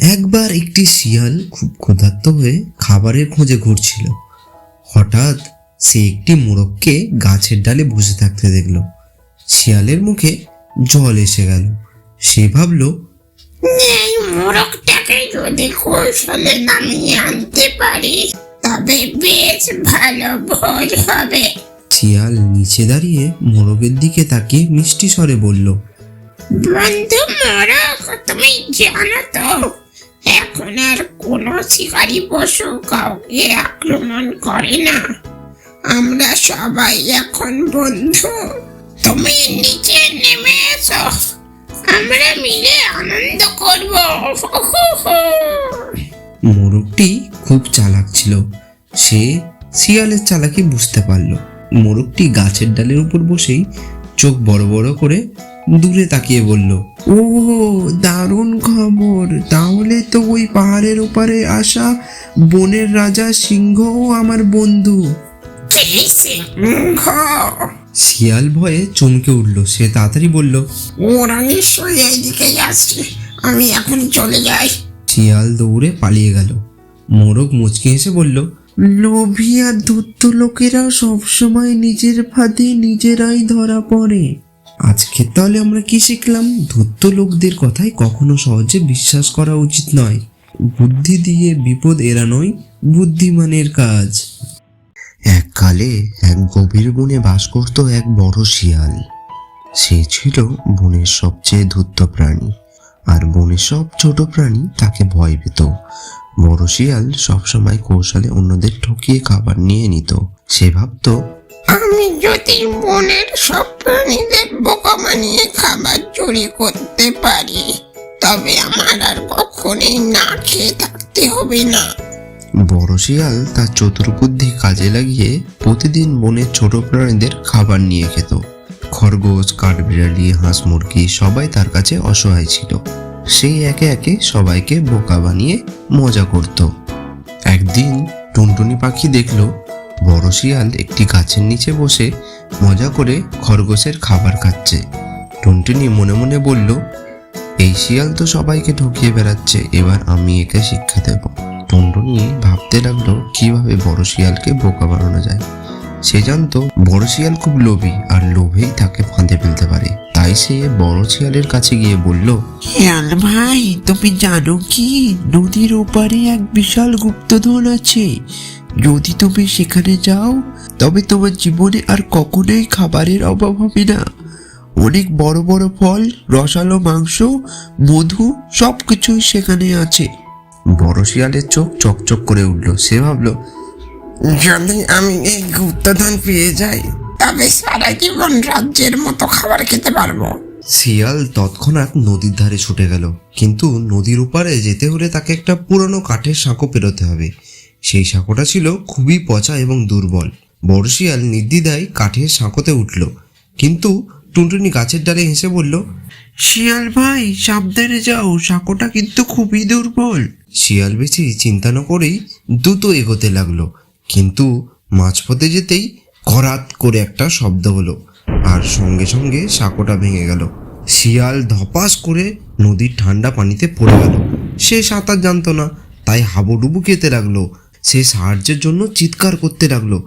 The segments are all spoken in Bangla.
একবার একটি শিয়াল খুব ক্ষুধার্ত হয়ে খাবারের খোঁজে ঘুরছিল। হঠাৎ সে একটি মোরগকে গাছের ডালে বসে থাকতে দেখল। শিয়ালের মুখে জল এসে গেল। সে ভাবল এই মোরগটাকে যদি কৌশলে নামিয়ে আনতে পারি তবে বেশ ভালো ভোজ হবে। শিয়াল নিচে দাঁড়িয়ে মোরগের দিকে তাকিয়ে মিষ্টি স্বরে বলল বন্ধু মোরগ তুমি জানো তো এখন আর কোনো শিকারী পশু কাউকে আক্রমণ করে না। আমরা সবাই এখন বন্ধু। তুমি নিচে নেমে এসো। আমরা মিলে আনন্দ করব। মোরগটি খুব চালাক ছিল। সে শিয়ালের চালাকি বুঝতে পারল। মোরগটি গাছের ডালের উপর বসেই চোখ বড় বড় করে দূরে তাকিয়ে বলল ও দারুণ খবর। তাহলে তো ওই পাহাড়ের ওপারে আসা বনের রাজা সিংহও আমার বন্ধু। শিয়াল ভয়ে চমকে উঠল। সে তাড়াতাড়ি বলল ওরা নিশ্চয়ই এইদিকে আসছে আমি এখন চলে যাই। শিয়াল দৌড়ে পালিয়ে গেল। মোরগ মুচকে হেসে বলল লোভী আর ধূর্ত লোকেরা সবসময় নিজের ফাঁদে নিজেরাই ধরা পড়ে। আজকে তাহলে আমরা কি শিখলাম? ধূর্ত লোকদের কথাই কখনো সহজে বিশ্বাস করা উচিত নয়। বুদ্ধি দিয়ে বিপদ এড়ানোই বুদ্ধিমানের কাজ। এককালে এক গভীর বনে বাস করত এক বড় শিয়াল। সে ছিল বনের সবচেয়ে ধূর্ত প্রাণী। আর বনের সব ছোট প্রাণী তাকে ভয় পেত। বড় শিয়াল সবসময় কৌশলে অন্যদের ঠকিয়ে খাবার নিয়ে নিত। সে ভাবত আমি যদি বনের সব প্রাণীদের বোকা বানিয়ে খাবার চুরি করতে পারি, তবে আমার আর কখনোই না খেয়ে থাকতে হবে না। বড় শিয়াল তার চতুর্বুদ্ধি কাজে লাগিয়ে প্রতিদিন বনের ছোট প্রাণীদের খাবার নিয়ে খেত। খরগোশ, কাঠবিড়ালি হাঁস মুরগি সবাই তার কাছে অসহায় ছিল। সেই একে একে সবাইকে বোকা বানিয়ে মজা করত। একদিন টুনটুনি পাখি দেখল বড় শিয়াল একটি গাছের নিচে বসে মজা করে খরগোশের খাবার খাচ্ছে। টুনটুনি মনে মনে বলল, এই শিয়াল তো সবাইকে ঠকিয়ে বেড়াচ্ছে, এবার আমি একে শিক্ষা দেব। টুনটুনি ভাবতে লাগল, কীভাবে বড় শিয়ালকে বোকা বানানো যায়? সে জানতো, বড় শিয়াল খুব লোভী আর লোভেই তাকে ফাঁদে ফেলতে পারে। তাই সে বড় শিয়ালের কাছে গিয়ে বলল, শিয়াল ভাই, তুমি জানো কি? নদীর ওপারে এক বিশাল গুপ্তধন আছে। যদি তুমি সেখানে যাও, তবে তোমার জীবনে আর কখনোই খাবারের অভাব হবে না। অনেক বড় বড় ফল, রসালো মাংস, মধু সব কিছুই সেখানে আছে। বড় শিয়ালের চোখ চকচক করে উঠল। সে ভাবলো, যদি আমি এই গুপ্তধন পেয়ে যাই, তবে সারা জীবন রাজ্যের মতো খাবার খেতে পারব। শিয়াল তৎক্ষণাৎ নদীর ধারে ছুটে গেল। কিন্তু নদীর উপারে যেতে হলে তাকে একটা পুরনো কাঠের সাঁকো পেরোতে হবে। সেই সাঁকোটা ছিল খুবই পচা এবং দুর্বল। বড় শিয়াল নির্দ্বিধায় কাঠের সাঁকোতে উঠল। কিন্তু টুনটুনি গাছের ডালে হেসে বলল, শিয়াল ভাই, সাবধানে যাও, সাঁকোটা কিন্তু খুবই দুর্বল। শিয়াল বেশি চিন্তা না করেই দ্রুত এগোতে লাগল। কিন্তু মাঝপথে যেতেই করাত করে একটা শব্দ হলো আর সঙ্গে সঙ্গে সাঁকোটা ভেঙে গেল। শিয়াল ধপাস করে নদীর ঠান্ডা পানিতে পড়ে গেল। সে সাঁতার জানতো না, তাই হাবুডুবু খেতে লাগল। সে সাহায্যের জন্য চিৎকার করতে লাগল।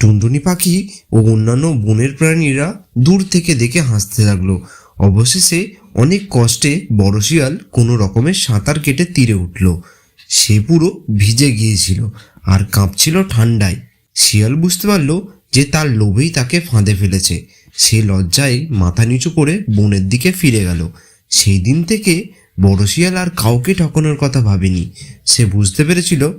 টুনটুনি পাখি ও অন্যান্য বনের প্রাণীরা দূর থেকে দেখে হাসতে লাগল। অবশেষে অনেক কষ্টে বড় শিয়াল কোনো রকমের সাঁতার কেটে তীরে উঠল। সে পুরো ভিজে গিয়েছিল আর কাঁপছিল ঠান্ডায়। শিয়াল বুঝতে পারল যে তার লোভেই তাকে ফাঁদে ফেলেছে। সে লজ্জায় মাথা নিচু করে বনের দিকে ফিরে গেল। সেই দিন থেকে বড় শিয়াল আর কাউকে ঠকানোর কথা ভাবেনি। সে বুঝতে পেরেছিল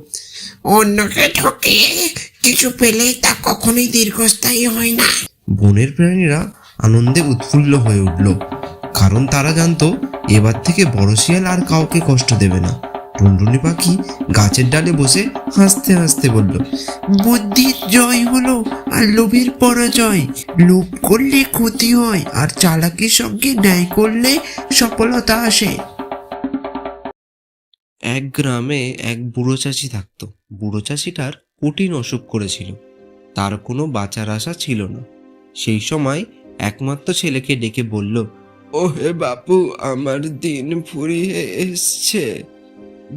অন্যকে ঠকিয়ে কিছু পেলে তা কখনোই দীর্ঘস্থায়ী হয় না। বনের প্রাণীরা আনন্দে উৎফুল্ল হয়ে উঠল। কারণ তারা জানতো এবার থেকে বড় শিয়াল আর কাউকে কষ্ট দেবে না। টুনটুনি পাখি গাছের ডালে বসে হাসতে হাসতে বলল বুদ্ধির জয় হলো আর লোভের পরাজয়। লোভ করলে ক্ষতি হয় আর চালাকির সঙ্গে ন্যায় করলে সফলতা আসে। এক গ্রামে এক বুড়ো চাষি থাকতো। বুড়ো চাষিটার কঠিন অসুখ করেছিল। তার কোনো বাঁচার আশা ছিল না। সেই সময় একমাত্র ছেলেকে ডেকে বলল ও হে বাপু, আমার দিন ফুরিয়ে এসছে।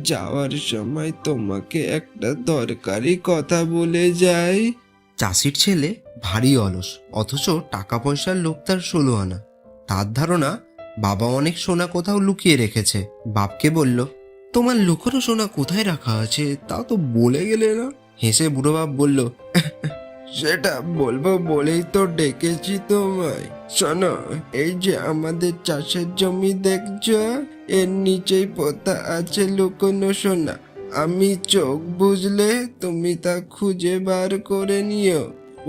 যাওয়ার সময় তোমাকে একটা দরকারি কথা বলে যাই। চাষির ছেলে ভারী অলস, অথচ টাকা পয়সার লোক তার ষোলো আনা। তার ধারণা বাবা অনেক সোনা কোথাও লুকিয়ে রেখেছে। বাপকে বলল তোমার লুকোনো সোনা কোথায় রাখা আছে তা তো বলে গেলে না। হেসে বুড়ো বাপ বলল, সেটা বলব বলেই তো ডেকেছি তোমায়। শোনো, এই যে আমাদের চাষের জমি দেখছ, এর নিচেই পোতা আছে লুকোনো সোনা। আমি চোখ বুঝলে তুমি তা খুঁজে বার করে নিও।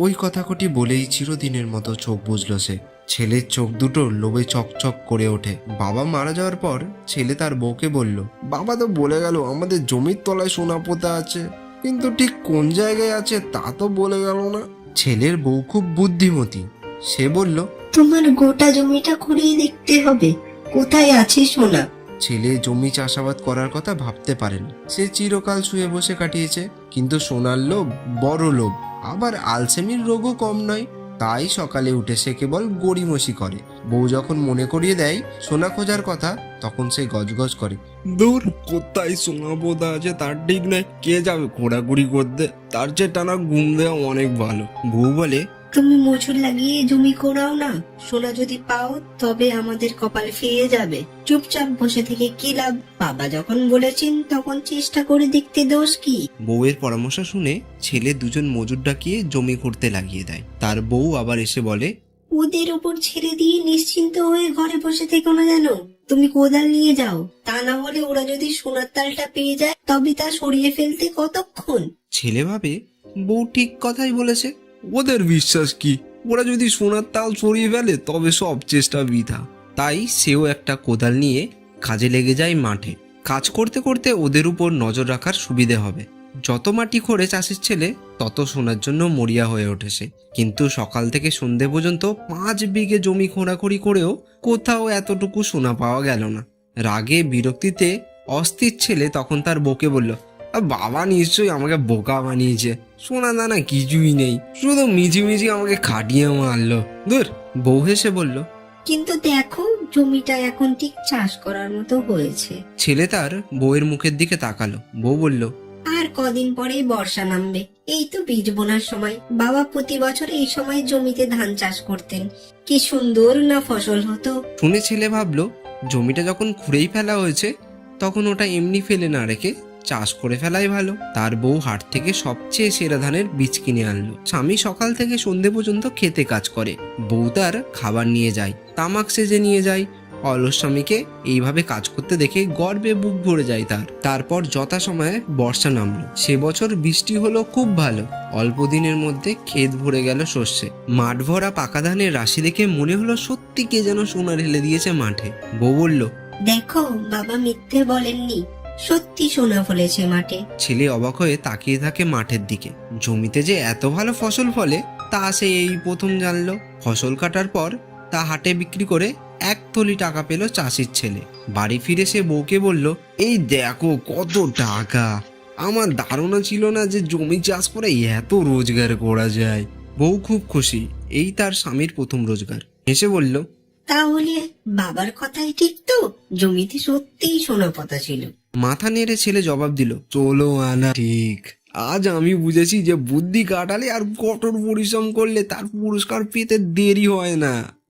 ওই কথা কটি বলেই চিরদিনের মতো চোখ বুঝলো সে। ছেলের চোখ দুটো লোভে চকচক করে ওঠে। বাবা মারা যাওয়ার পর ছেলে তার বউকে বলল বাবা তো বলে গেল আমাদের জমির তলায় সোনা পোতা আছে কিন্তু ঠিক কোন জায়গায় আছে তা তো বলে গেল না। ছেলের বউ খুব বুদ্ধিমতী। সে বলল তোমার গোটা জমিটা খুঁড়িয়ে দেখতে হবে কোথায় আছে সোনা? ছেলে জমি চাষাবাদ করার কথা ভাবতে পারেন। সে চিরকাল শুয়ে বসে কাটিয়েছে কিন্তু সোনার লোভ বড় লোভ। আবার আলসেমির রোগও কম নয়। তাই সকালে উঠে সে কেবল গড়িমসি করে। বউ যখন মনে করিয়ে দেয় সোনা খোঁজার কথা, তখন সে গজগজ করে। দূর, কোথায় সোনা বোধ আছে তার ঠিক নাই। কে যাবে ঘোরাঘুরি করতে? তার চেয়ে টানা ঘুম দেওয়া অনেক ভালো। বউ বলে তুমি মজুর লাগিয়ে জমি কোড়াও না। সোনা যদি পাও তবে আমাদের কপাল ফিরে যাবে। চুপচাপ বসে থেকে কি লাভ? বাবা যখন বলেছেন তখন চেষ্টা করে দেখতে দোষ কি? বউয়ের পরামর্শ শুনে ছেলে দুজন মজুর ডাকিয়ে জমি করতে লাগিয়ে দেয়। তার বউ আবার এসে বলে ওদের উপর ছেড়ে দিয়ে নিশ্চিন্ত হয়ে ঘরে বসে থেকো না যেন। তুমি কোদাল নিয়ে যাও। তা না হলে ওরা যদি সোনার তালটা পেয়ে যায় তবে তা সরিয়ে ফেলতে কতক্ষণ? ছেলে ভাবে বউ ঠিক কথাই বলেছে। ওদের বিশ্বাস কি? ওরা যদি সোনার তাল সরিয়ে ফেলে, তবে সব চেষ্টা বৃথা। তাই সেও একটা কোদাল নিয়ে কাজে লেগে যায় মাঠে। কাজ করতে করতে ওদের উপর নজর রাখার সুবিধে হবে। যত মাটি খোঁড়ে চাষির ছেলে, তত শোনার জন্য মরিয়া হয়ে ওঠেছে কিন্তু সকাল থেকে সন্ধে পর্যন্ত পাঁচ বিঘে জমি খোঁড়াখড়ি করেও কোথাও এতটুকু সোনা পাওয়া গেল না। রাগে বিরক্তিতে অস্থির ছেলে তখন তার বকে বলল বাবা নিশ্চয়ই আমাকে বোকা বানিয়েছে। সোনা দানা কিছুই নেই। শুধু মিছিমিছি আমাকে খাটিয়ে মারলো। দূর বউ হেসে বলল কিন্তু দেখো জমিটা এখন ঠিক চাষ করার মতো হয়েছে। ছেলে তার বউয়ের মুখের দিকে তাকালো। বউ বলল আর কদিন পরেই বর্ষা নামবে। এই তো বীজ বোনার সময়। বাবা প্রতি বছর এই সময় জমিতে ধান চাষ করতেন। কি সুন্দর না ফসল হতো। শুনে ছেলে ভাবলো জমিটা যখন খুঁড়েই ফেলা হয়েছে তখন ওটা এমনি ফেলে না রেখে চাষ করে ফেলাই ভালো। তার বউ হাট থেকে সবচেয়ে সেরা ধানের বীজ কিনে আনলো। স্বামী সকাল থেকে সন্ধে পর্যন্ত খেতে কাজ করে। বউ তার খাবার নিয়ে যায়, তামাক সেজে নিয়ে যায়। অলস স্বামীকে এইভাবে কাজ করতে দেখে গর্বে বুক ভরে যায় তার। তারপর যথাসময়ে বর্ষা নামলো। সে বছর বৃষ্টি হলো খুব ভালো। অল্প দিনের মধ্যে ক্ষেত ভরে গেল শস্যে মাঠ ভরা পাকা ধানের রাশি দেখে মনে হলো সত্যি কে যেন সোনা ঢেলে দিয়েছে মাঠে। বউ বলল, দেখো, বাবা মিথ্যে বলেননি। সত্যি সোনা ফলেছে মাঠে। ছেলে অবাক হয়ে তাকিয়ে থাকে মাঠের দিকে। জমিতে যে এত ভালো ফসল ফলে তা সে এই প্রথম জানলো। ফসল কাটার পর তা হাটে বিক্রি করে এক থলি টাকা পেল চাষির ছেলে। বাড়ি ফিরে সে বউকে বলল এই দেখো কত টাকা। আমার ধারণা ছিল না যে জমি চাষ করে এত রোজগার করা যায়। বউ খুব খুশি এই তার স্বামীর প্রথম রোজগার। হেসে বলল তাহলে বাবার কথাই ঠিক তো? জমিতে সত্যিই সোনা পাতা ছিল। মাথা নেড়ে ছেলে জবাব দিল চলো আনা, ঠিক। আজ আমি বুঝেছি যে বুদ্ধি কাটালে আর কঠোর পরিশ্রম করলে তার পুরস্কার পেতে দেরি হয় না।